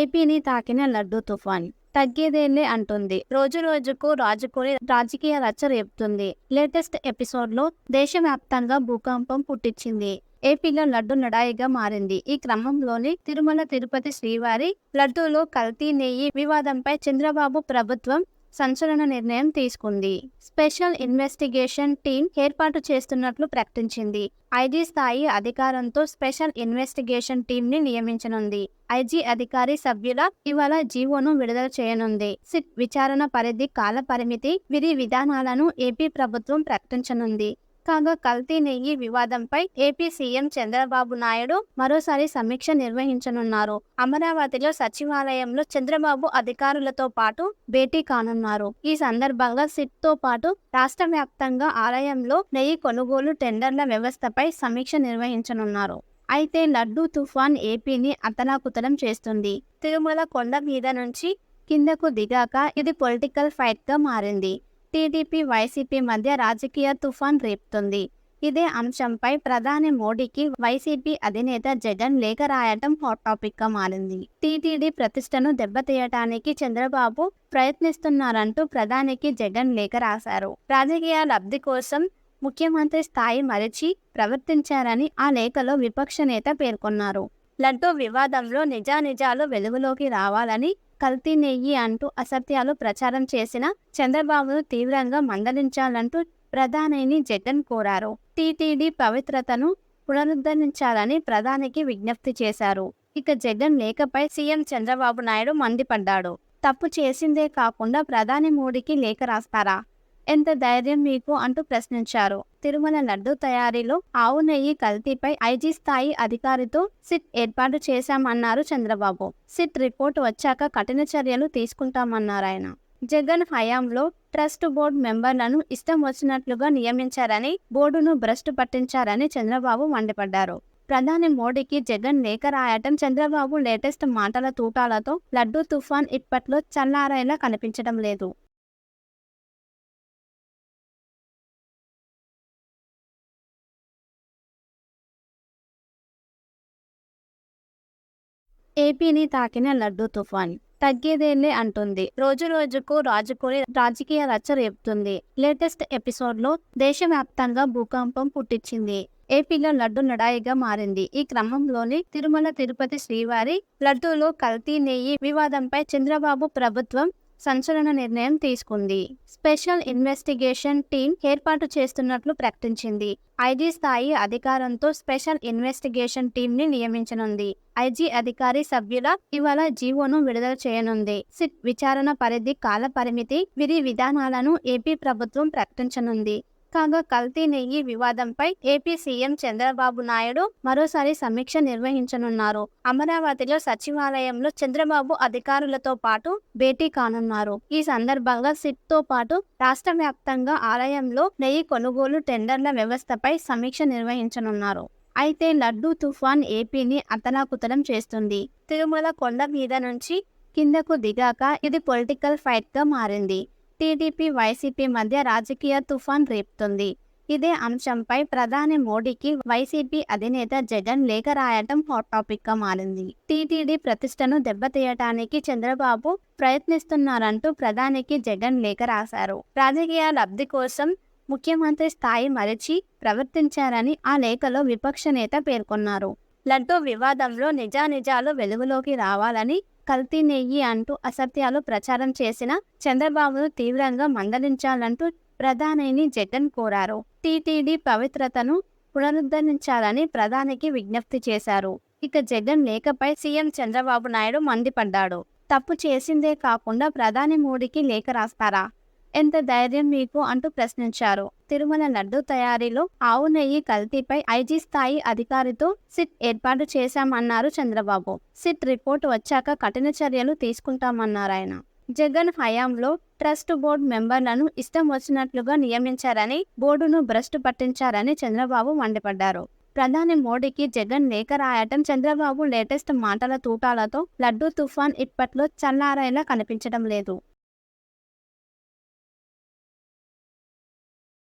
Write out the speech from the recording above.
ఏపీని తాకిన లడ్డూ తుఫాన్. తగ్గేదేలే అంటుంది. రోజు రోజుకు రాజుకొని రాజకీయ రచ్చ రేపుతుంది. లేటెస్ట్ ఎపిసోడ్లో దేశవ్యాప్తంగా భూకంపం పుట్టించింది. ఏపీలో లడ్డు లడాయిగా మారింది. ఈ క్రమంలోనే తిరుమల తిరుపతి శ్రీవారి లడ్డూలో కల్తీ నెయ్యి వివాదంపై చంద్రబాబు ప్రభుత్వం సంచలన నిర్ణయం తీసుకుంది. స్పెషల్ ఇన్వెస్టిగేషన్ టీం ఏర్పాటు చేస్తున్నట్లు ప్రకటించింది. ఐజీ స్థాయి అధికారంతో స్పెషల్ ఇన్వెస్టిగేషన్ టీంని నియమించనుంది. ఐజీ అధికారి సభ్యుల ఇవాళ జీవోను విడుదల చేయనుంది. సిట్ విచారణ పరిధి కాల పరిమితి విధి విధానాలను ఏపీ ప్రభుత్వం ప్రకటించనుంది. కాగా కల్తీ నెయ్యి వివాదంపై ఏపీ సీఎం చంద్రబాబు నాయుడు మరోసారి సమీక్ష నిర్వహించనున్నారు. అమరావతిలో సచివాలయంలో చంద్రబాబు అధికారులతో పాటు భేటీ కానున్నారు. ఈ సందర్భంగా సిట్తో పాటు రాష్ట్ర వ్యాప్తంగా ఆలయంలో నెయ్యి కొనుగోలు టెండర్ల వ్యవస్థపై సమీక్ష నిర్వహించనున్నారు. అయితే లడ్డూ తుఫాన్ ఏపీని అతలాకుతలం చేస్తుంది. తిరుమల కొండ మీద నుంచి కిందకు దిగాక ఇది పొలిటికల్ ఫైట్గా మారింది. టీడీపీ వైసీపీ మధ్య రాజకీయ తుఫాన్ రేపుతుంది. ఇదే అంశంపై ప్రధాని మోడీకి వైసీపీ అధినేత జగన్ లేఖ రాయటం హాట్ టాపిక్గా మారింది. టీటీడీ ప్రతిష్టను దెబ్బతీయటానికి చంద్రబాబు ప్రయత్నిస్తున్నారంటూ ప్రధానికి జగన్ లేఖ రాశారు. రాజకీయ లబ్ధి కోసం ముఖ్యమంత్రి స్థాయి మరచి ప్రవర్తించారని ఆ లేఖలో విపక్ష నేత పేర్కొన్నారు. లడ్డూ వివాదంలో నిజానిజాలు వెలుగులోకి రావాలని కల్తీ నెయ్యి అంటూ అసత్యాలు ప్రచారం చేసిన చంద్రబాబును తీవ్రంగా మందలించాలంటూ ప్రధానిని జగన్ కోరారు. టీటీడీ పవిత్రతను పునరుద్ధరించాలని ప్రధానికి విజ్ఞప్తి చేశారు. ఇక జగన్ లేఖపై సీఎం చంద్రబాబు నాయుడు మండిపడ్డాడు. తప్పు చేసిందే కాకుండా ప్రధాని మోడీకి లేఖ రాస్తారా? ఎంత ధైర్యం మీకు అంటూ ప్రశ్నించారు. తిరుమల లడ్డు తయారీలో ఆవు నెయ్యి కల్తీపై ఐజీ స్థాయి అధికారితో సిట్ ఏర్పాటు చేశామన్నారు చంద్రబాబు. సిట్ రిపోర్ట్ వచ్చాక కఠిన చర్యలు తీసుకుంటామన్నారు ఆయన జగన్ హయాంలో ట్రస్ట్ బోర్డు మెంబర్లను ఇష్టం వచ్చినట్లుగా నియమించారని బోర్డును భ్రష్టు పట్టించారని చంద్రబాబు మండిపడ్డారు. ప్రధాని మోడీకి జగన్ లేఖ రాయటం చంద్రబాబు లేటెస్ట్ మాటల తూటాలతో లడ్డూ తుఫాన్ ఇప్పట్లో చల్లారేలా కనిపించడం లేదు. ఏపీని తాకిన లడ్డూ తుఫాన్. తగ్గేదేలే అంటుంది. రోజు రోజుకు రాజుకొని రాజకీయ రచ్చ రేపుతుంది. లేటెస్ట్ ఎపిసోడ్లో దేశవ్యాప్తంగా భూకంపం పుట్టించింది. ఏపీలో లడ్డు లడాయిగా మారింది. ఈ క్రమంలోనే తిరుమల తిరుపతి శ్రీవారి లడ్డూలో కల్తీ నెయ్యి వివాదంపై చంద్రబాబు ప్రభుత్వం సంచలన నిర్ణయం తీసుకుంది. స్పెషల్ ఇన్వెస్టిగేషన్ టీం ఏర్పాటు చేస్తున్నట్లు ప్రకటించింది. ఐజీ స్థాయి అధికారంతో స్పెషల్ ఇన్వెస్టిగేషన్ టీం ని నియమించనుంది. ఐజీ అధికారి సభ్యుల ఇవాళ జీవోను విడుదల చేయనుంది. సిట్ విచారణ పరిధి కాల పరిమితి విధి విధానాలను ఏపీ ప్రభుత్వం ప్రకటించనుంది. కాగా కల్తీ నెయ్యి వివాదంపై ఏపీ సీఎం చంద్రబాబు నాయుడు మరోసారి సమీక్ష నిర్వహించనున్నారు. అమరావతిలో సచివాలయంలో చంద్రబాబు అధికారులతో పాటు భేటీ కానున్నారు. ఈ సందర్భంగా సిట్తో పాటు రాష్ట్ర వ్యాప్తంగా ఆలయంలో నెయ్యి కొనుగోలు టెండర్ల వ్యవస్థపై సమీక్ష నిర్వహించనున్నారు. అయితే లడ్డూ తుఫాన్ ఏపీని అతలాకుతలం చేస్తుంది. తిరుమల కొండ మీద నుంచి కిందకు దిగాక ఇది పొలిటికల్ ఫైట్గా మారింది. టీడీపీ వైసీపీ మధ్య రాజకీయ తుఫాన్ రేపుతుంది. ఇదే అంశంపై ప్రధాని మోడీకి వైసీపీ అధినేత జగన్ లేఖ రాయటం హాట్ టాపిక్గా మారింది. టీటీడీ ప్రతిష్టను దెబ్బతీయటానికి చంద్రబాబు ప్రయత్నిస్తున్నారంటూ ప్రధానికి జగన్ లేఖ రాశారు. రాజకీయ లబ్ధి కోసం ముఖ్యమంత్రి స్థాయి మరిచి ప్రవర్తించారని ఆ లేఖలో విపక్ష నేత పేర్కొన్నారు. లడ్డూ వివాదంలో నిజానిజాలు వెలుగులోకి రావాలని కల్తీ నెయ్యి అంటూ అసత్యాలు ప్రచారం చేసిన చంద్రబాబును తీవ్రంగా మందలించాలంటూ ప్రధానిని జగన్ కోరారు. టీటీడీ పవిత్రతను పునరుద్ధరించాలని ప్రధానికి విజ్ఞప్తి చేశారు. ఇక జగన్ లేఖపై సీఎం చంద్రబాబు నాయుడు మండిపడ్డాడు. తప్పు చేసిందే కాకుండా ప్రధాని మోడీకి లేఖ రాస్తారా? ఎంత ధైర్యం మీకు అంటూ ప్రశ్నించారు. తిరుమల లడ్డు తయారీలో ఆవు నెయ్యి కల్తీపై ఐజీ స్థాయి అధికారితో సిట్ ఏర్పాటు చేశామన్నారు చంద్రబాబు. సిట్ రిపోర్ట్ వచ్చాక కఠిన చర్యలు తీసుకుంటామన్నారు ఆయన జగన్ హయాంలో ట్రస్ట్ బోర్డు మెంబర్లను ఇష్టం వచ్చినట్లుగా నియమించారని బోర్డును భ్రష్టు పట్టించారని చంద్రబాబు మండిపడ్డారు. ప్రధాని మోడీకి జగన్ లేఖ రాయటం చంద్రబాబు లేటెస్ట్ మాటల తూటాలతో లడ్డూ తుఫాన్ ఇప్పట్లో చల్లారేలా కనిపించడం లేదు.